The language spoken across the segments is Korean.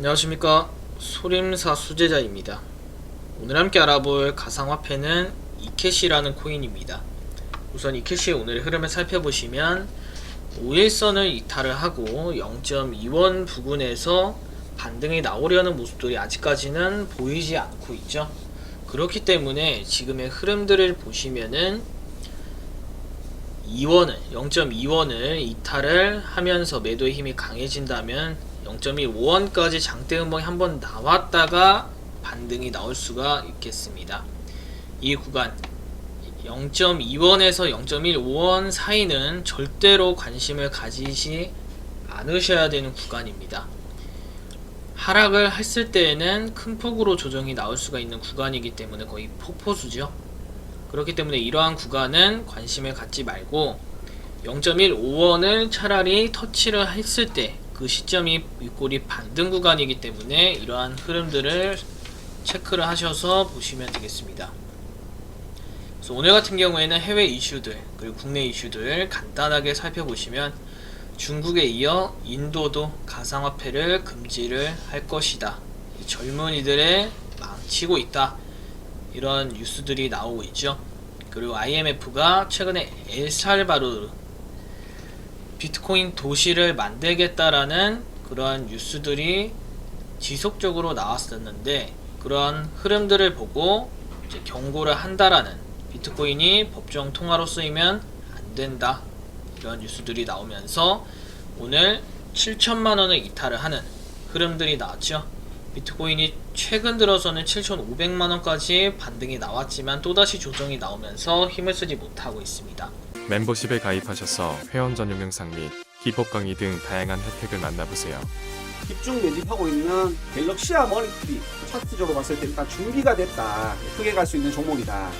안녕하십니까. 소림사 수제자입니다. 오늘 함께 알아볼 가상화폐는 이캐시라는 코인입니다. 우선 이캐시의 오늘의 흐름을 살펴보시면 5일선을 이탈을 하고 0.2원 부근에서 반등이 나오려는 모습들이 아직까지는 보이지 않고 있죠. 그렇기 때문에 지금의 흐름들을 보시면은 2원을 0.2원을 이탈을 하면서 매도의 힘이 강해진다면 0.15원까지 장대 음봉이 한번 나왔다가 반등이 나올 수가 있겠습니다. 이 구간 0.2원에서 0.15원 사이는 절대로 관심을 가지시 않으셔야 되는 구간입니다. 하락을 했을 때에는 큰 폭으로 조정이 나올 수가 있는 구간이기 때문에 거의 폭포수죠. 그렇기 때문에 이러한 구간은 관심을 갖지 말고 0.15원을 차라리 터치를 했을 때 그 시점이 윗골이 반등 구간이기 때문에 이러한 흐름들을 체크를 하셔서 보시면 되겠습니다. 그래서 오늘 같은 경우에는 해외 이슈들 그리고 국내 이슈들 간단하게 살펴보시면 중국에 이어 인도도 가상화폐를 금지를 할 것이다. 이 젊은이들의 망치고 있다. 이런 뉴스들이 나오고 있죠. 그리고 IMF가 최근에 엘살바도르 비트코인 도시를 만들겠다라는 그러한 뉴스들이 지속적으로 나왔었는데 그러한 흐름들을 보고 이제 경고를 한다라는 비트코인이 법정 통화로 쓰이면 안 된다 이런 뉴스들이 나오면서 오늘 7천만 원을 이탈을 하는 흐름들이 나왔죠. 비트코인이 최근 들어서는 7,500만 원까지 반등이 나왔지만 또다시 조정이 나오면서 힘을 쓰지 못하고 있습니다. 멤버십에 가입하셔서 회원 전용 영상 및 기법 강의 등 다양한 혜택을 만나보세요. 집중 매집하고 있는 갤럭시아 머니트리 차트적으로 봤을 때 일단 준비가 됐다 크게 갈 수 있는 종목이다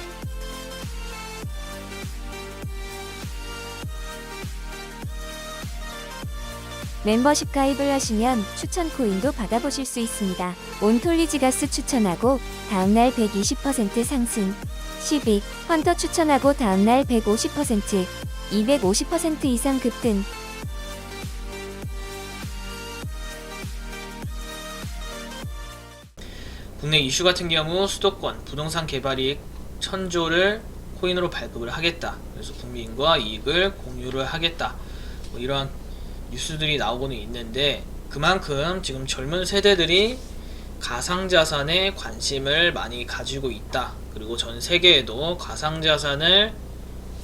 멤버십 가입을 하시면 추천 코인도 받아보실 수 있습니다. 온톨리지가스 추천하고 다음날 120% 상승. 12. 헌터 추천하고 다음날 150%, 250% 이상 급등. 국내 이슈 같은 경우 수도권 부동산 개발이익 천조를 코인으로 발급을 하겠다. 그래서 국민과 이익을 공유를 하겠다. 뭐 이러한 뉴스들이 나오고는 있는데 그만큼 지금 젊은 세대들이 가상자산에 관심을 많이 가지고 있다. 그리고 전 세계에도 가상자산을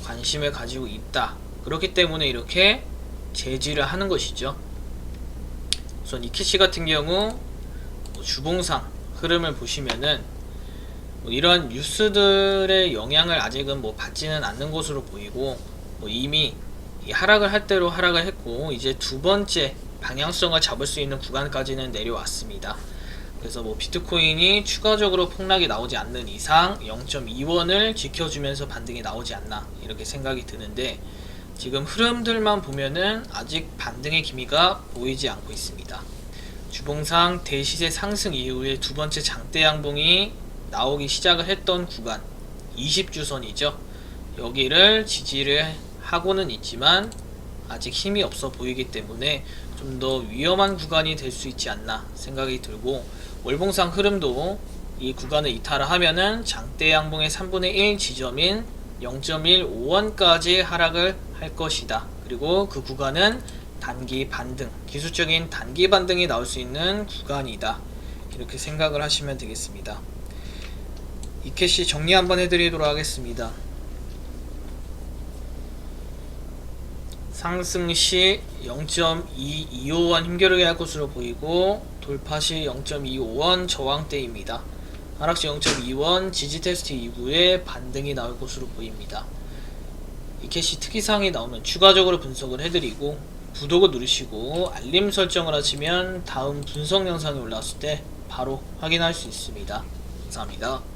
관심을 가지고 있다. 그렇기 때문에 이렇게 제지를 하는 것이죠. 우선 이키시 같은 경우 뭐 주봉상 흐름을 보시면은 뭐 이런 뉴스들의 영향을 아직은 뭐 받지는 않는 것으로 보이고 뭐 이미 이 하락을 할 대로 하락을 했고 이제 두 번째 방향성을 잡을 수 있는 구간까지는 내려왔습니다. 그래서 뭐 비트코인이 추가적으로 폭락이 나오지 않는 이상 0.2원을 지켜주면서 반등이 나오지 않나 이렇게 생각이 드는데 지금 흐름들만 보면은 아직 반등의 기미가 보이지 않고 있습니다. 주봉상 대시세 상승 이후에 두 번째 장대 양봉이 나오기 시작을 했던 구간 20주선이죠. 여기를 지지를 하고는 있지만 아직 힘이 없어 보이기 때문에 좀 더 위험한 구간이 될 수 있지 않나 생각이 들고 월봉상 흐름도 이 구간을 이탈을 하면은 장대 양봉의 3분의 1 지점인 0.15원까지 하락을 할 것이다. 그리고 그 구간은 단기 반등, 기술적인 단기 반등이 나올 수 있는 구간이다. 이렇게 생각을 하시면 되겠습니다. 이 캐시 정리 한번 해드리도록 하겠습니다. 상승 시 0.225원 힘겨루게 할 것으로 보이고 돌파 시 0.25원 저항대입니다. 하락 시 0.2원 지지 테스트 이후에 반등이 나올 것으로 보입니다. 이 캐시 특이사항이 나오면 추가적으로 분석을 해드리고 구독을 누르시고 알림 설정을 하시면 다음 분석 영상이 올라왔을 때 바로 확인할 수 있습니다. 감사합니다.